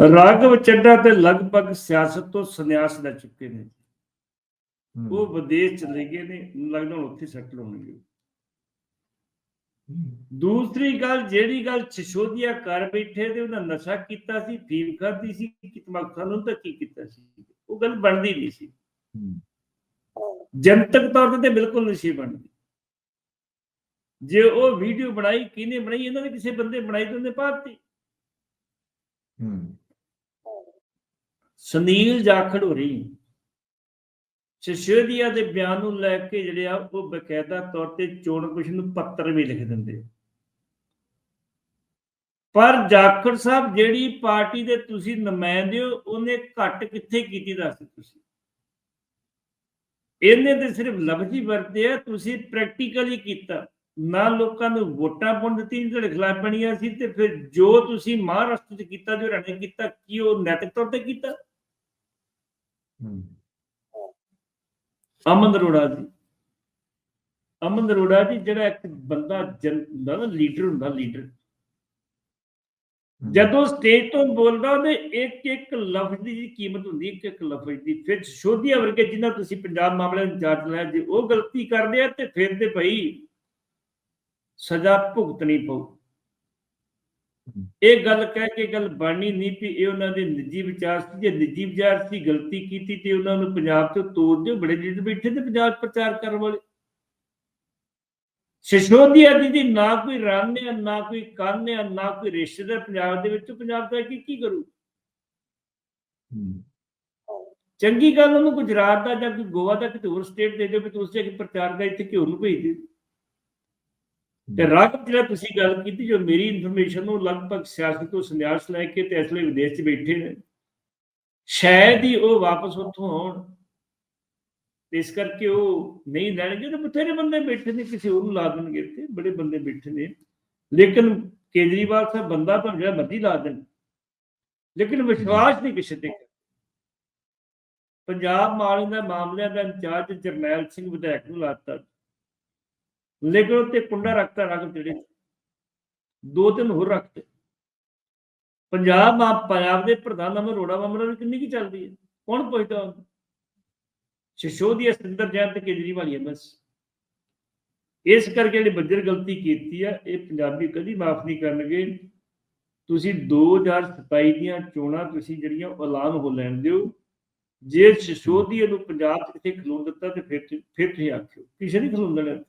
ਰਾਘਵ ਚੱਡਾ ਤੇ ਲਗਭਗ ਸਿਆਸਤ ਤੋਂ ਸੰਨਿਆਸ ਲੈ ਚੁੱਕੇ ਨੇ। ਉਹ ਵਿਦੇਸ਼ ਚਲੇ ਗਏ ਨੇ ਲੱਗਦਾ ਉੱਥੇ ਸੈਟਲ ਹੋਣਗੇ। ਦੂਸਰੀ ਗੱਲ ਜਿਹੜੀ ਗੱਲ ਸਿਸੋਦੀਆ ਕਰ ਬੈਠੇ ਤੇ ਉਹਨਾਂ ਨਸ਼ਾ ਕੀਤਾ ਸੀ ਫੀਮ ਖਾਧੀ ਸੀ ਕਿ ਤਮਾਕੂ ਨੂੰ ਤਾਂ ਕੀ ਕੀਤਾ ਸੀ? ਉਹ ਗੱਲ ਬਣਦੀ ਨਹੀਂ ਸੀ। ਜਨਤਕ ਤੌਰ ਤੇ ਬਿਲਕੁਲ ਨਹੀਂ ਸੀ ਬਣਦੀ ਜੇ ਉਹ ਵੀਡੀਓ ਬਣਾਈ ਕਿਹਨੇ ਬਣਾਈ? ਇਹਨਾਂ ਦੇ ਕਿਸੇ ਬੰਦੇ ਬਣਾਈ ਤੇ ਉਹਨੇ ਪਾਤੀ। ਸੁਨੀਲ ਜਾਖੜ ਹੋ ਸਿਸੋਦੀਆ ਦੇ ਬਿਆਨ ਨੂੰ ਲੈ ਕੇ ਜਿਹੜੇ ਆ, ਉਹ ਬਕਾਇਦਾ ਤੌਰ ਤੇ ਚੋਣ ਕਮਿਸ਼ਨ ਨੂੰ ਪੱਤਰ ਵੀ ਲਿਖ ਦਿੰਦੇ ਪਰ ਜਾਖੜ ਸਾਹਿਬ, ਜਿਹੜੀ ਪਾਰਟੀ ਦੇ ਤੁਸੀਂ ਨੁਮਾਇੰਦੇ ਹੋ, ਉਹਨੇ ਘੱਟ ਕਿੱਥੇ ਕੀਤੀ ਦੱਸ ਤੁਸੀਂ। ਇਹਨੇ ਤੇ ਸਿਰਫ ਲਫ਼ਜ਼ੀ ਵਰਤੇ ਆ, ਤੁਸੀਂ ਪ੍ਰੈਕਟੀਕਲੀ ਕੀਤਾ। ਨਾ ਲੋਕਾਂ ਨੂੰ ਵੋਟਾਂ ਪਾਉਣ ਦਿੱਤੀ ਜਿਹੜੇ ਖਿਲਾਫ ਬਣੀਆਂ ਸੀ, ਤੇ ਫਿਰ ਜੋ ਤੁਸੀਂ ਮਹਾਰਾਸ਼ਟਰ ਚ ਕੀਤਾ, ਜੋ ਹਰਿਆਣੇ ਕੀਤਾ, ਕੀ ਉਹ ਨੈਤਿਕ ਤੌਰ ਤੇ ਕੀਤਾ? ਅਮਨ ਅਰੋੜਾ ਜੀ। ਅਮਨ ਅਰੋੜਾ ਜੀ ਜਿਹੜਾ ਇੱਕ ਬੰਦਾ ਜਨ ਹੁੰਦਾ ਨਾ ਲੀਡਰ ਹੁੰਦਾ ਲੀਡਰ। ਜਦੋਂ ਸਟੇਜ ਤੋਂ ਬੋਲਦਾ ਉਹਦੇ ਇੱਕ ਇੱਕ ਲਫ਼ਜ਼ ਦੀ ਕੀਮਤ ਹੁੰਦੀ ਇੱਕ ਇੱਕ ਲਫ਼ਜ਼ ਦੀ। ਫਿਰ ਸ਼ੋਧੀਆ ਵਰਗੇ ਜਿਨ੍ਹਾਂ ਤੁਸੀਂ ਪੰਜਾਬ ਮਾਮਲੇ ਨੂੰ ਚਾਰਜ ਲਿਆ ਜੇ ਉਹ ਗਲਤੀ ਕਰਦੇ ਆ ਤੇ ਫਿਰ ਤੇ ਭਈ ਸਜ਼ਾ ਭੁਗਤਣੀ ਪਊ। ਇਹ ਗੱਲ ਕਹਿ ਕੇ ਗੱਲ ਬਣਨੀ ਨਹੀਂ ਵੀ ਇਹ ਉਹਨਾਂ ਦੇ ਨਿੱਜੀ ਵਿਚਾਰ ਸੀ ਜੇ ਨਿੱਜੀ ਵਿਚਾਰ ਸੀ ਗਲਤੀ ਕੀਤੀ ਤੇ ਉਹਨਾਂ ਨੂੰ ਪੰਜਾਬ ਤੋਂ ਤੋੜ ਦਿਓ ਬੜੇ ਲੀਡਰ ਬੈਠੇ ਤੇ ਪੰਜਾਬ ਪ੍ਰਚਾਰ ਕਰਨ ਵਾਲੇ। ਸਿਸੋਦੀਆ ਦੀ ਦੀ ਨਾ ਕੋਈ ਰੰਨ ਆ ਨਾ ਕੋਈ ਕੰਨ ਆ ਨਾ ਕੋਈ ਰਿਸ਼ਤੇਦਾਰ ਪੰਜਾਬ ਦੇ ਵਿੱਚ ਪੰਜਾਬ ਦਾ ਕੀ ਕੀ ਕਰੂ? ਚੰਗੀ ਗੱਲ ਉਹਨੂੰ ਗੁਜਰਾਤ ਦਾ ਜਾਂ ਕੋਈ ਗੋਆ ਦਾ ਕਿਤੇ ਹੋਰ ਸਟੇਟ ਦੇ ਦਿਓ ਵੀ ਤੁਸੀਂ ਇੱਕ ਪ੍ਰਚਾਰ ਦਾ ਇੱਥੇ ਕਿਉਂ ਨੂੰ ਭੇਜ ਦਿਓ। ਤੇ ਰਾਘਵ, ਜਿਹੜਾ ਤੁਸੀਂ ਗੱਲ ਕੀਤੀ, ਜੋ ਮੇਰੀ ਇਨਫੋਰਮੇਸ਼ਨ ਨੂੰ ਲਗਭਗ ਸਿਆਸਤ ਤੋਂ ਸੰਨਿਆਸ ਲੈ ਕੇ ਤੇ ਇਸ ਲਈ ਵਿਦੇਸ਼ 'ਚ ਬੈਠੇ ਨੇ, ਸ਼ਾਇਦ ਹੀ ਉਹ ਵਾਪਸ ਉੱਥੋਂ ਆਉਣ। ਇਸ ਕਰਕੇ ਉਹ ਨਹੀਂ ਲੈਣਗੇ ਤੇ ਬਥੇਰੇ ਬੰਦੇ ਬੈਠੇ ਨੇ, ਕਿਸੇ ਹੋਰ ਨੂੰ ਲਾ ਦੇਣਗੇ ਇੱਥੇ, ਬੜੇ ਬੰਦੇ ਬੈਠੇ ਨੇ। ਲੇਕਿਨ ਕੇਜਰੀਵਾਲ ਸਾਹਿਬ ਬੰਦਾ ਤਾਂ ਜਿਹੜਾ ਮਰਜ਼ੀ ਲਾ ਦੇਣ, ਲੇਕਿਨ ਵਿਸ਼ਵਾਸ ਨਹੀਂ ਕਿਸੇ ਤੇ। ਪੰਜਾਬ ਮਾਲੀ ਦਾ ਮਾਮਲਿਆਂ ਦਾ ਇੰਚਾਰਜ ਜਰਨੈਲ ਸਿੰਘ ਵਿਧਾਇਕ ਨੂੰ ਲਾਤਾ। ਲੇਕਿਨ ਉੱਤੇ ਕੁੰਡਾ ਰੱਖਤਾ ਰਗਮ ਜਿਹੜੇ ਦੋ ਤਿੰਨ ਹੋਰ ਰੱਖਤੇ। ਪੰਜਾਬ ਮਾ ਪੰਜਾਬ ਦੇ ਪ੍ਰਧਾਨ ਅਮਰ ਰੋੜਾ ਮਾਮਲਾ ਵੀ ਕਿੰਨੀ ਕੀ ਚੱਲਦੀ ਹੈ? ਕੌਣ ਪੁੱਛਦਾ ਸਿਸੋਦੀਆ ਸਤਿੰਦਰ ਜੈਨ ਤੇ ਕੇਜਰੀਵਾਲ ਹੀ ਬਸ। ਇਸ ਕਰਕੇ ਜਿਹੜੀ ਬੱਜਰ ਗਲਤੀ ਕੀਤੀ ਆ, ਇਹ ਪੰਜਾਬੀ ਕਦੀ ਮਾਫ ਨਹੀਂ ਕਰਨਗੇ। ਤੁਸੀਂ 2027 ਦੀਆਂ ਚੋਣਾਂ ਤੁਸੀਂ ਜਿਹੜੀਆਂ ਐਲਾਨ ਹੋ ਲੈਣ ਦਿਓ। ਜੇ ਸਿਸੋਦੀਆ ਨੂੰ ਪੰਜਾਬ 'ਚ ਕਿਤੇ ਖਲੋਣ ਦਿੱਤਾ ਤੇ ਫਿਰ ਫਿਰ ਤੁਸੀਂ ਆਖਿਓ। ਕਿਸੇ ਨਹੀਂ ਖਲੋਣ ਦੇਣਾ।